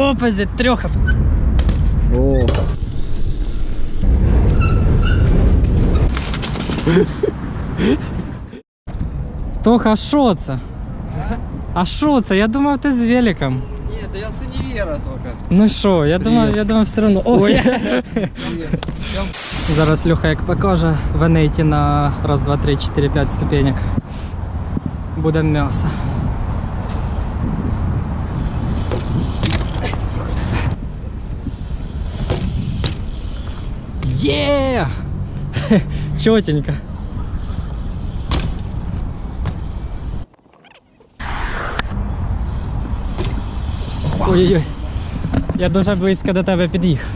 опозит, трьоха. О. Тоха, а це? А що це? Я думав, ти з великом. Нет, я с универа только. Ну що, я думав, я думав все одно. Ой. Зараз Люха як покаже в Енейті на раз, два, три, чотири, п'ять ступенек. Буде м'ясо. Є! Чотенько. Ой-ой-ой. Я дуже близько до тебе під'їхав.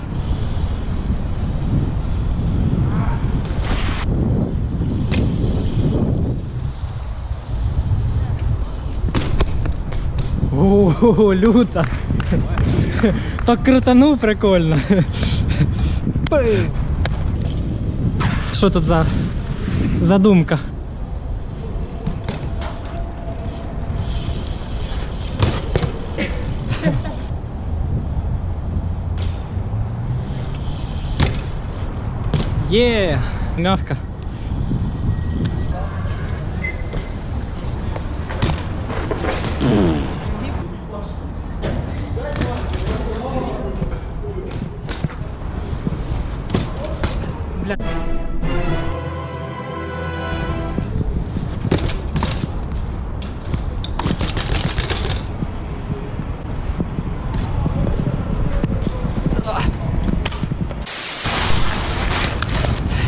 О, люта. Так крутанув прикольно. Що тут за задумка? Є, мягко.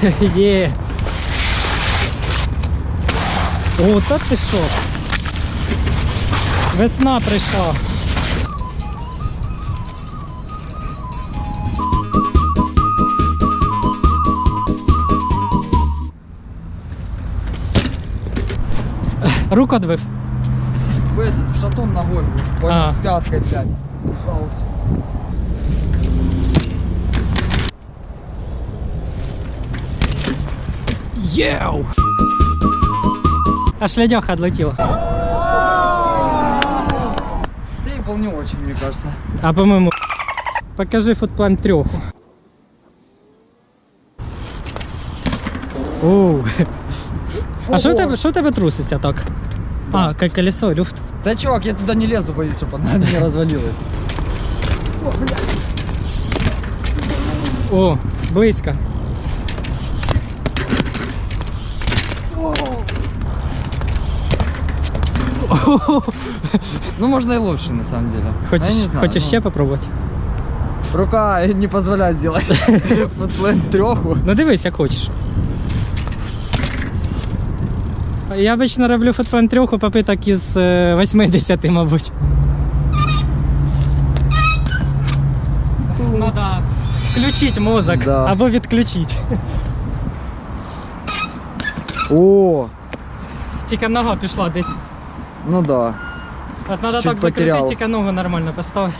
Є. О, та ти що? Весна прийшла. Руку отбив. В этот, в шатун ногой. А. с пяткой, блядь. Єу! Аж ледяха отлетіла. Ты был не очень, мне кажется. А по-моєму. Покажи футплан трьоху. Оу. А що в тебе, що в тебе труситься так? А, як колесо, люфт. Да, чувак, я туда не лезу, боюсь, чтобы она не развалилась. О, близько. Ну, можно и лучше, на самом деле. Но Хочеш, я не знаю, хочеш ну, ще попробувати? Рука не позволяет сделать футплен треху. Ну дивись, як хочеш. Я обично роблю футплан трьоху попиток із е, 80, мабуть. Надо включити мозок Да. або відключити. О, Тільки нога пішла десь. ну да. От треба Чуть так закрутити, потерял. тільки ногу нормально поставити.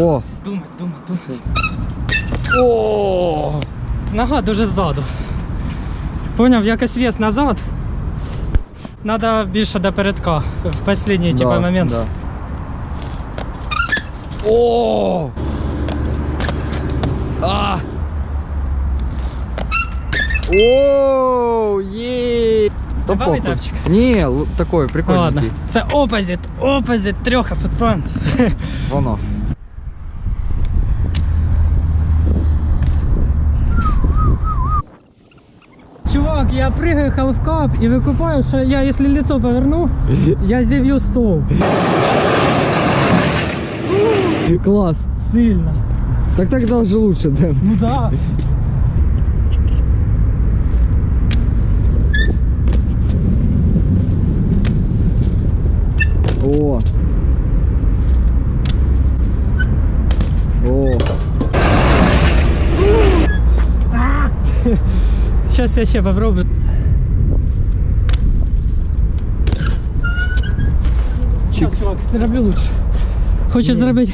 О, Думай, думай, думай. о, Нога дуже ззаду. Поняв, якось вес назад. Надо більше до передка. В останній типу, момент. Да. О! А! О, е! То похуй. тапчик? Не, л- такой Ладно. прикольненький. Це опозит, опозит, трьоха футпант. Воно. Чувак, я прыгаю халфкап и выкупаю, что я если лицо поверну, я зевью стол. Класс. Сильно. Так так даже лучше, Дэн. Ну да. О. О. Сейчас я ще попробую. Сейчас, чувак, зроблю лучше. Хочу зробити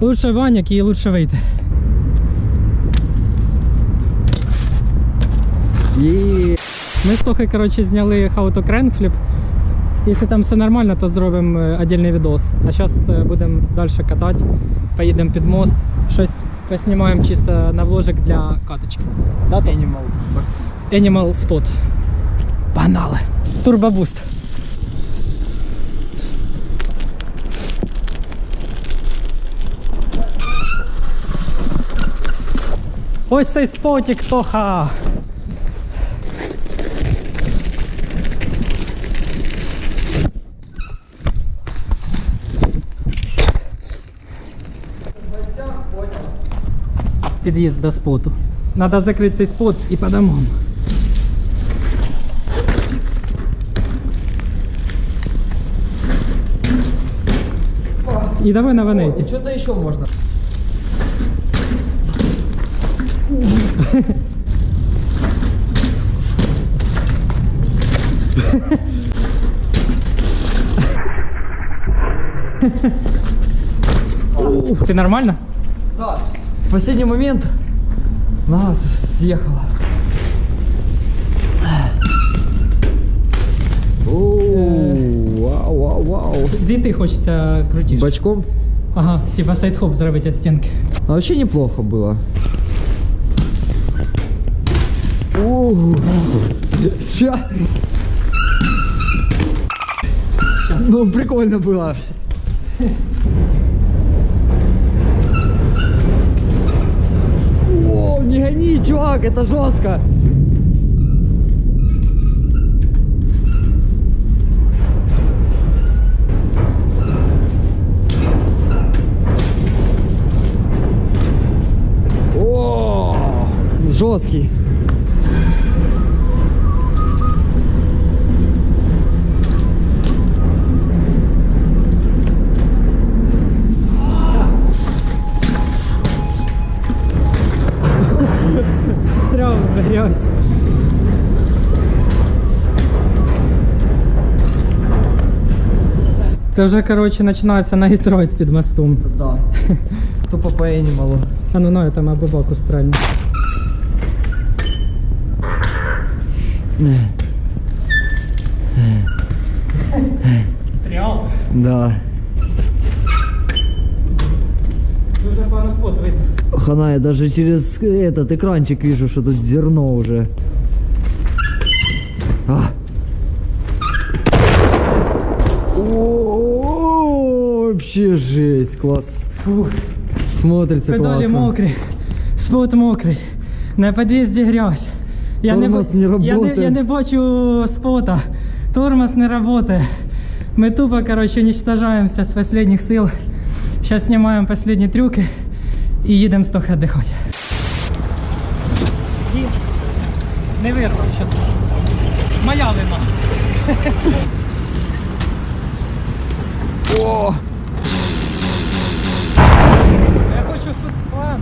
лучше ваняк і лучше вийти. Е. Ми з Тохою, коротше, зняли хауто кренкфліп. Якщо там все нормально, то зробимо е, отдельний відос. А зараз будемо далі катати, поїдемо під мост, щось поснімаємо чисто на вложик для каточки. Да, Том? Animal. Animal Spot. Погнали. Турбобуст. Ось цей спотик, Тоха. Під'їзд до споту. Надо закрити цей спот і по домам. І давай на ванеті. Что-то еще можно. Ти нормально? Да. В последний момент на съехала. Оу, Вау, вау, вау. Зійти хочеться крутіше. Бочком? Ага, типа сайдхоп зробити від стінки. А вообще неплохо было. Оу. Ща. Щас. Ну, прикольно было. Гони, чувак, это жестко. О, жесткий. Це вже, коротше, починається на Гітройт під мостом. Да. Тупо по анималу. А ну на там або боку стрельну. Реал? Да. Дуже погано спот видно. Хана, я даже через этот экранчик вижу, что тут зерно уже. вообще жесть, класс. Фу, Смотрится педалі классно. мокрі, спот мокрий, на під'їзді грязь. Я Тормоз бо- не я, работает. не, я не бачу спота, тормоз не работает. Мы тупо, короче, уничтожаемся с последних сил. Сейчас снимаем последние трюки и едем с Тохой отдыхать. Не вирвав щас. Моя вина. О, Я хочу футплан.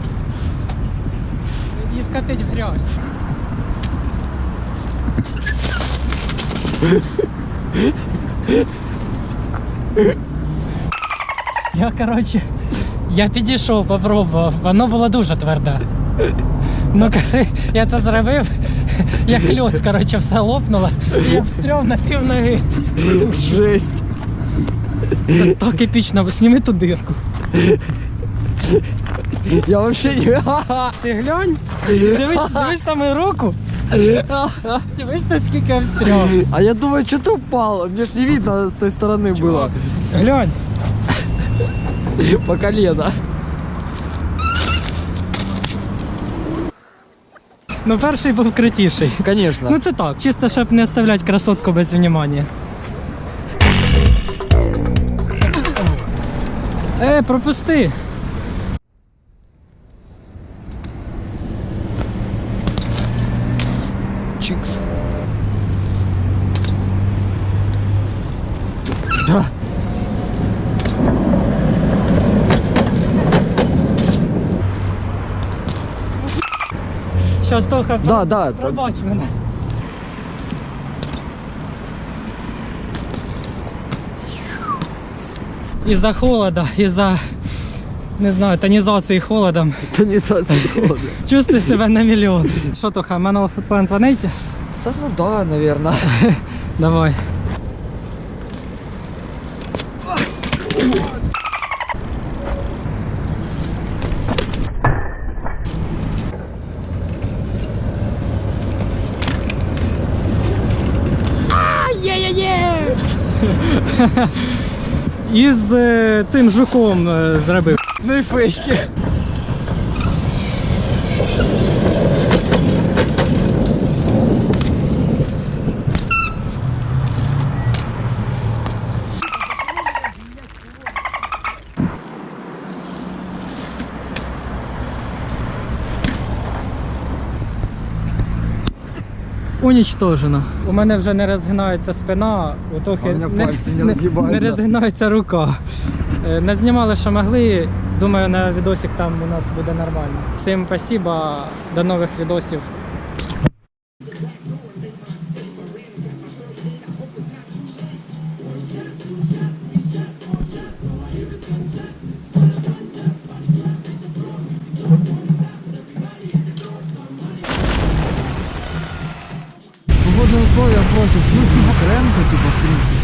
І вкатить в грязь. Я, коротше, я підійшов, попробував. Воно було дуже тверде. Ну, коли я це зробив, як льод, коротше, все лопнуло, і я встряв на пів ноги. жесть. Це так епічно, сніми ту дирку. Я вообще не... Ти глянь, дивись, дивись на мою руку, дивись наскільки я встряв. А я думаю, что ты упал? Мне ж не видно с той стороны было. Глянь. По колено. Ну, перший був крутіший. Конечно. Ну це так, чисто щоб не оставляти красотку без внимання. Е, пропусти! Чикс. Да. Щас Тоха Да, да. та- пробач мене. Із-за холода, із-за, не знаю, тонізації холодом. Тонизация холода. Чувствую себе на мільйон. Що, Тоха, Manual Footprint в Анеті? Да, ну да, наверное. Давай. І з цим жуком зробив. Ну і фейки. Унічтожено. У мене вже не розгинається спина, у не, пальці не не розгинається рука. Е, Не знімали, що могли. Думаю, на відосик там у нас буде нормально. Всім спасибо, до нових відосів. Ну, типа кренка, типа, в принципе.